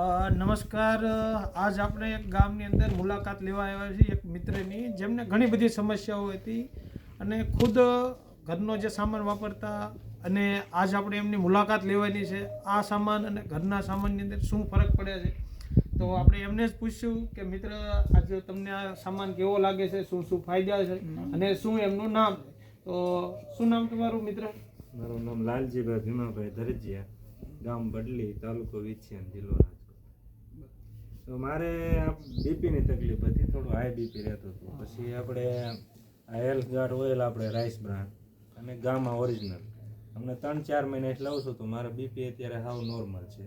અ, નમસ્કાર. આજ આપણે એક ગામની અંદર મુલાકાત લેવા આવ્યા છીએ એક મિત્રની જેમને ઘણી બધી સમસ્યાઓ હતી અને ખુદ ઘરનો જે સામાન વાપરતા અને આજ આપણે એમની મુલાકાત લેવાની છે. આ સામાન અને ઘરના સામાનની અંદર શું ફરક પડે છે? તો આપણે એમને જ પૂછ્યું કે મિત્ર આજે તમને આ સામાન કેવો લાગે છે? શું શું ફાયદા છે? અને શું એમનું નામ? છે તો શું નામ તમારું મિત્ર? મારું નામ લાલજીભાઈ ભીમાભાઈ ધરજીયા ગામ બડલી તાલુકો વિછિયાન જિલ્લો રાજકોટ. તો મારે બીપીની તકલીફ હતી, થોડું હાઈ બીપી રહેતું હતું. પછી આપણે આ હેલ્થ ગાર્ડ ઓઇલ આપણે રાઈસ બ્રાન્ડ અને ગામા ઓરિજિનલ અમને ત્રણ ચાર મહિના લઉં છું, તો મારા બીપી અત્યારે હાવ નોર્મલ છે.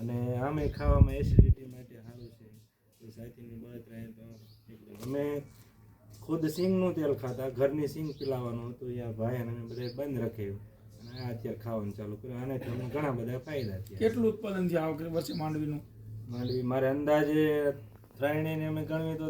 અને આમે ખાવામાં એસિડિટી માટે સારું છે. સાચીની બળતરા તો અમે ખુદ સિંગનું તેલ ખાતા, ઘરની સિંગ પીલાવાનું હતું, યા ભાઈ અને બધા બંધ રાખ્યું. અને અત્યારે ખાવાનું ચાલુ કર્યું. આનાથી અમને ઘણા બધા ફાયદા થયા. કેટલું ઉત્પાદન થયા આ વર્ષે માંડવીનું? માંડવી મારે અંદાજે ત્રણેયને અમે ગણવી તો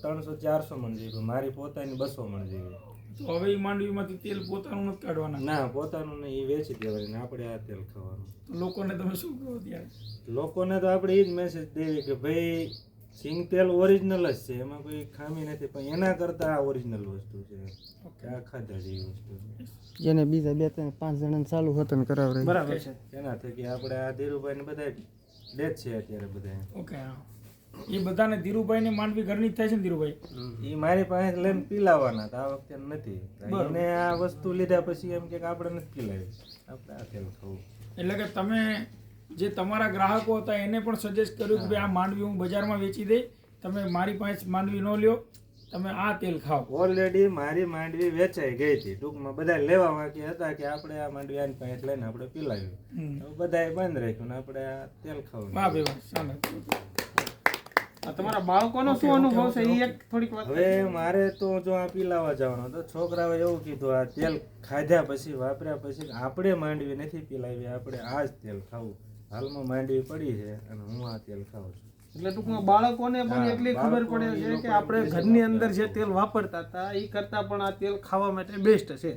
ત્રણસો ચારસો મણ જેવી મારી પોતાની બસો મણ જેવી તો હવે એ માંડવીમાંથી તેલ પોતાનું નથી કાઢવાના? ના પોતાનું નહીં એ વેચી દેવાની ને આપણે આ તેલ ખાવાનું. તો લોકોને તમે શું કહો ત્યારે? લોકોને તો આપણે એ જ મેસેજ દેવી કે ભાઈ સિંગ તેલ ઓરિજિનલ જ છે. એમાં કોઈ ખામી નથી પણ એના કરતાં આ ઓરિજિનલ વસ્તુ છે. કે આ ખાધા જેવી વસ્તુ છે. જેને બીજા બે ત્રણ પાંચ જણાને ચાલુ હતું ને કરાવડે બરાબર છે. એના થકી આપણે આ ધીરુભાઈ ને બધા ડેથ છે અત્યારે બધા ઓકે એ બધાને ધીરુભાઈ ને માંડવી ઘરની જ થાય છે ને ધીરુભાઈ? એ મારી પાસે લઈને પીલાવાના હતા આ વખતે નથી. અને આ વસ્તુ લીધા પછી એમ કે આપણે નથી પીલાવી. આપણે આ તેલ થવું? એટલે કે તમે જે તમારા ગ્રાહકો હતા એને પણ સજેસ્ટ કર્યું કે ભાઈ આ માંડવી હું બજારમાં વેચી દઈ તમે મારી પાસે માંડવી ન લ્યો. તમે આ તેલ ખાઓ. ઓલરેડી મારી માંડવી વેચાઈ ગઈ હતી. ટૂંકમાં બધા લેવા વાંકી હતા કે આપણે આ માંડવી આની પાસે લઈને આપણે પીલાવ્યું બધાએ બંધ રાખ્યું ને આપણે આ તેલ ખાવું વાહ ભાઈ વાહ આ તમારા બાળકોનો શું અનુભવ છે? એ એક થોડીક વાત હવે મારે તો જો આ પીલાવા જવાનો તો છોકરાઓએ એવું કીધું આ તેલ ખાધા પછી વાપર્યા પછી આપણે માંડવી નથી પીલાવી આપણે આ જ તેલ ખાવું. હાલમાં માંડવી પડી છે અને હું આ તેલ ખાઉં છું. એટલે ટૂંકમાં બાળકોને પણ એટલી ખબર પડે છે કે આપણે ઘરની અંદર જે તેલ વાપરતા હતા એ કરતાં પણ આ તેલ ખાવા માટે બેસ્ટ છે.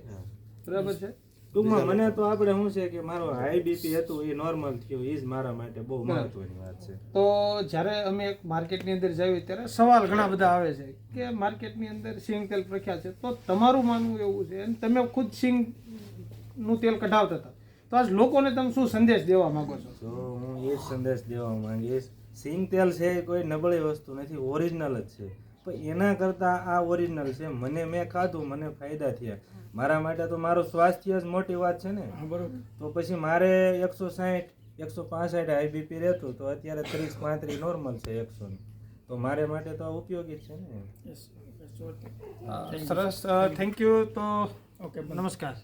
બરાબર છે? ટૂંકમાં મને તો આપણે શું છે કે મારો હાઈ બીપી હતું એ નોર્મલ થયું એ જ મારા માટે બહુ મહત્વની વાત છે. તો જ્યારે અમે એક માર્કેટની અંદર જઈએ ત્યારે સવાલ ઘણા બધા આવે છે કે માર્કેટની અંદર સિંગ તેલ પ્રખ્યાત છે. તો તમારું માનવું એવું છે અને તમે ખુદ સિંગનું તેલ કઢાવતા હતા. તો આજ લોકોને તમે શું સંદેશ દેવા માંગો છો? તો હું એ જ સંદેશ દેવા માંગીશ સિંગ તેલ છે એ કોઈ નબળી વસ્તુ નથી ઓરિજિનલ જ છે. પણ એના કરતાં આ ઓરિજિનલ છે મને મેં ખાધું મને ફાયદા થયા. મારા માટે તો મારું સ્વાસ્થ્ય જ મોટી વાત છે ને. બરોબર. તો પછી મારે એકસો સાહીઠ એકસો પાસઠ આઈબીપી રહેતું તો અત્યારે ત્રીસ પાંત્રીસ નોર્મલ છે એકસો તો મારે માટે તો આ ઉપયોગી જ છે ને. સરસ થેન્ક યુ તો ઓકે નમસ્કાર.